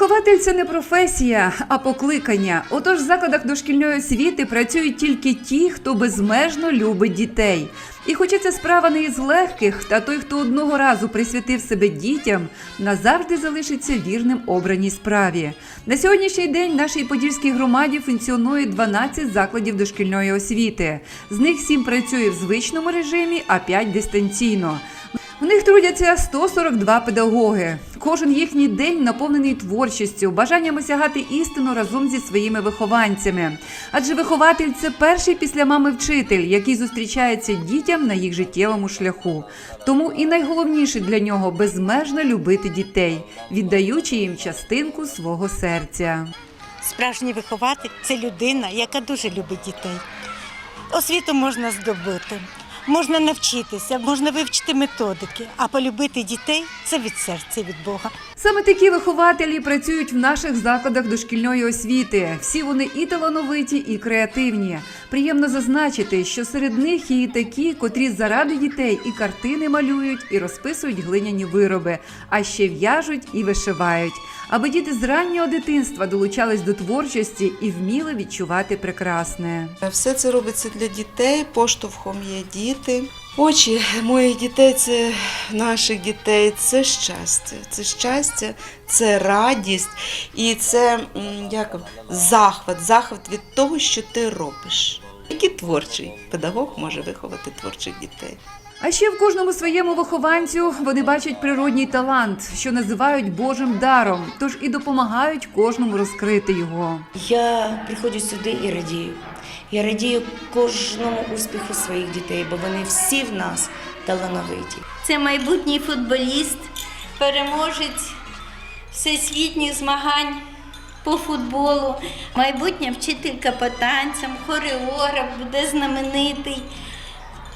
Вихователь це не професія, а покликання. Отож, в закладах дошкільної освіти працюють тільки ті, хто безмежно любить дітей. І хоча ця справа не із легких, та той, хто одного разу присвятив себе дітям, назавжди залишиться вірним обраній справі. На сьогоднішній день в нашій подільській громаді функціонує 12 закладів дошкільної освіти. З них 7 працює в звичному режимі, а 5 дистанційно. В них трудяться 142 педагоги. Кожен їхній день наповнений творчістю, бажанням осягати істину разом зі своїми вихованцями. Адже вихователь це перший після мами вчитель, який зустрічається дітям на їх життєвому шляху. Тому і найголовніше для нього безмежно любити дітей, віддаючи їм частинку свого серця. Справжній вихователь це людина, яка дуже любить дітей. Освіту можна здобути, можна навчитися, можна вивчити методики, а полюбити дітей це від серця, від Бога. Саме такі вихователі працюють в наших закладах дошкільної освіти. Всі вони і талановиті, і креативні. Приємно зазначити, що серед них є і такі, котрі заради дітей і картини малюють, і розписують глиняні вироби, а ще в'яжуть і вишивають, аби діти з раннього дитинства долучались до творчості і вміли відчувати прекрасне. Все це робиться для дітей, поштовхом є діти. Очі моїх дітей це наших дітей, це щастя. Це щастя, це радість і це як захват, захват від того, що ти робиш. Який творчий педагог може виховати творчих дітей. А ще в кожному своєму вихованцю вони бачать природній талант, що називають Божим даром, тож і допомагають кожному розкрити його. Я приходжу сюди і радію. Я радію кожному успіху своїх дітей, бо вони всі в нас талановиті. Це майбутній футболіст, переможець всесвітніх змагань по футболу, майбутня вчителька по танцям, хореограф, буде знаменитий.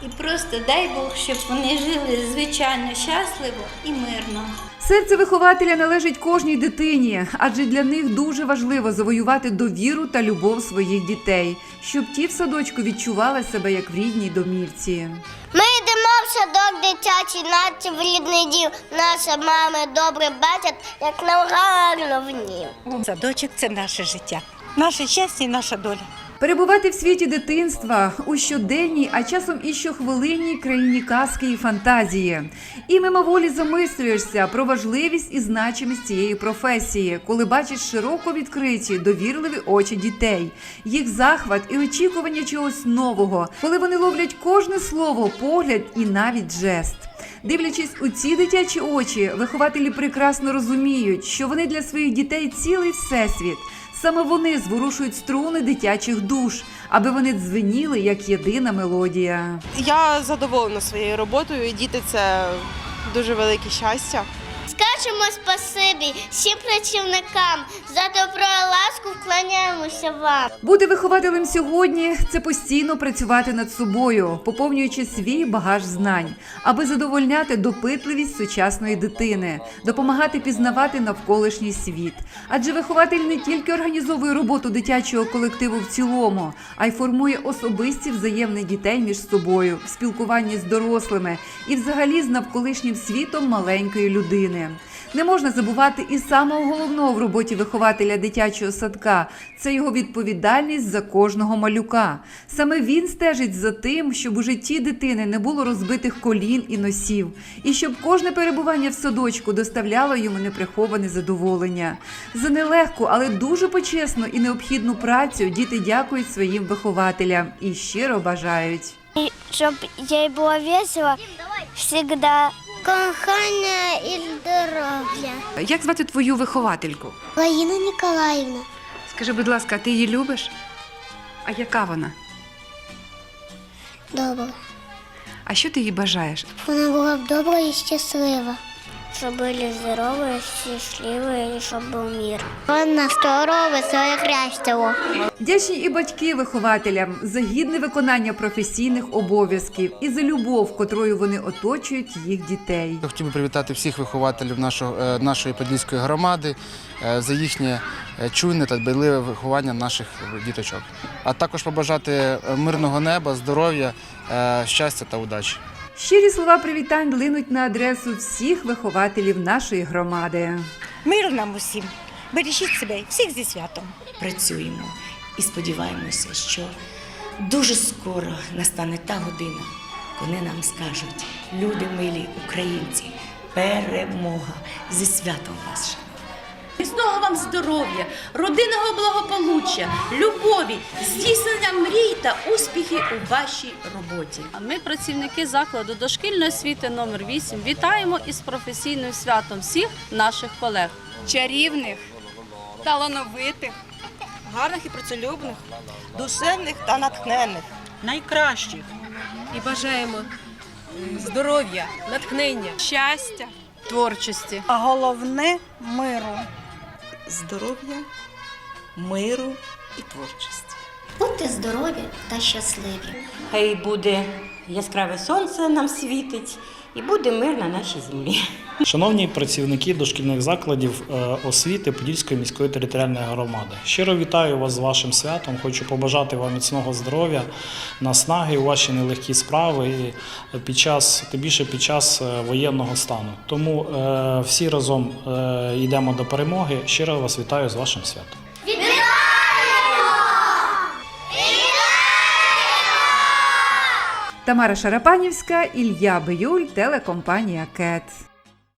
І просто дай Бог, щоб вони жили звичайно щасливо і мирно. Серце вихователя належить кожній дитині, адже для них дуже важливо завоювати довіру та любов своїх дітей, щоб ті в садочку відчували себе як в рідній домівці. Ми йдемо в садок дитячий, наче в рідний дім. Наші мами добре бачать, як нам гарно в нім. Садочок це наше життя, наше щастя і наша доля. Перебувати в світі дитинства у щоденній, а часом і щохвилинній країні казки і фантазії. І мимоволі замислюєшся про важливість і значимість цієї професії, коли бачиш широко відкриті, довірливі очі дітей, їх захват і очікування чогось нового, коли вони ловлять кожне слово, погляд і навіть жест. Дивлячись у ці дитячі очі, вихователі прекрасно розуміють, що вони для своїх дітей цілий всесвіт. Саме вони зворушують струни дитячих душ, аби вони дзвеніли як єдина мелодія. Я задоволена своєю роботою, діти це дуже велике щастя. Скажемо спасибі всім працівникам за добро і ласку вклоняємося вам. Бути вихователем сьогодні це постійно працювати над собою, поповнюючи свій багаж знань, аби задовольняти допитливість сучасної дитини, допомагати пізнавати навколишній світ. Адже вихователь не тільки організовує роботу дитячого колективу в цілому, а й формує особисті взаємини дітей між собою в спілкуванні з дорослими і взагалі з навколишнім світом маленької людини. Не можна забувати і самого головного в роботі вихователя дитячого садка це його відповідальність за кожного малюка. Саме він стежить за тим, щоб у житті дитини не було розбитих колін і носів, і щоб кожне перебування в садочку доставляло йому неприховане задоволення. За нелегку, але дуже почесну і необхідну працю діти дякують своїм вихователям і щиро бажають. Щоб їй було весело завжди. Кохання і здоров'я. Як звати твою виховательку? Лаїна Ніколаївна. Скажи, будь ласка, ти її любиш? А яка вона? Добра. А що ти їй бажаєш? Вона була б добра і щаслива. Щоб були здорові, щасливі і щоб був мир. Вона здорова, своє хрящево. Вдячні і батьки вихователям за гідне виконання професійних обов'язків і за любов, котрою вони оточують їх дітей. Я хотів би привітати всіх вихователів нашого, е, нашої подільської громади е, за їхнє е, чуйне та дбайливе виховання наших діточок. А також побажати мирного неба, здоров'я, щастя та удачі. Щирі слова привітань линуть на адресу всіх вихователів нашої громади. Миру нам усім, бережіть себе, всіх зі святом. Працюємо і сподіваємося, що дуже скоро настане та година, коли нам скажуть, люди милі українці, перемога зі святом вас. Міцного вам здоров'я, родинного благополуччя, любові, здійснення мрій та успіхів у вашій роботі. А Ми, працівники закладу дошкільної освіти номер 8 вітаємо із професійним святом всіх наших колег. чарівних, талановитих, гарних і працелюбних. Душевних та натхненних. найкращих. І бажаємо здоров'я, натхнення, щастя. Творчості. А головне миру. Здоров'я, миру і творчості. Будьте здорові та щасливі. Хай буде яскраве сонце нам світить і буде мир на нашій землі. Шановні працівники дошкільних закладів е, освіти Подільської міської територіальної громади, щиро вітаю вас з вашим святом. Хочу побажати вам міцного здоров'я, наснаги у ваші нелегкі справи під час, тим більше під час е, воєнного стану. Тому е, всі разом йдемо до перемоги. Щиро вас вітаю з вашим святом. Тамара Шарапанівська, Ілля Биюль, телекомпанія Кет.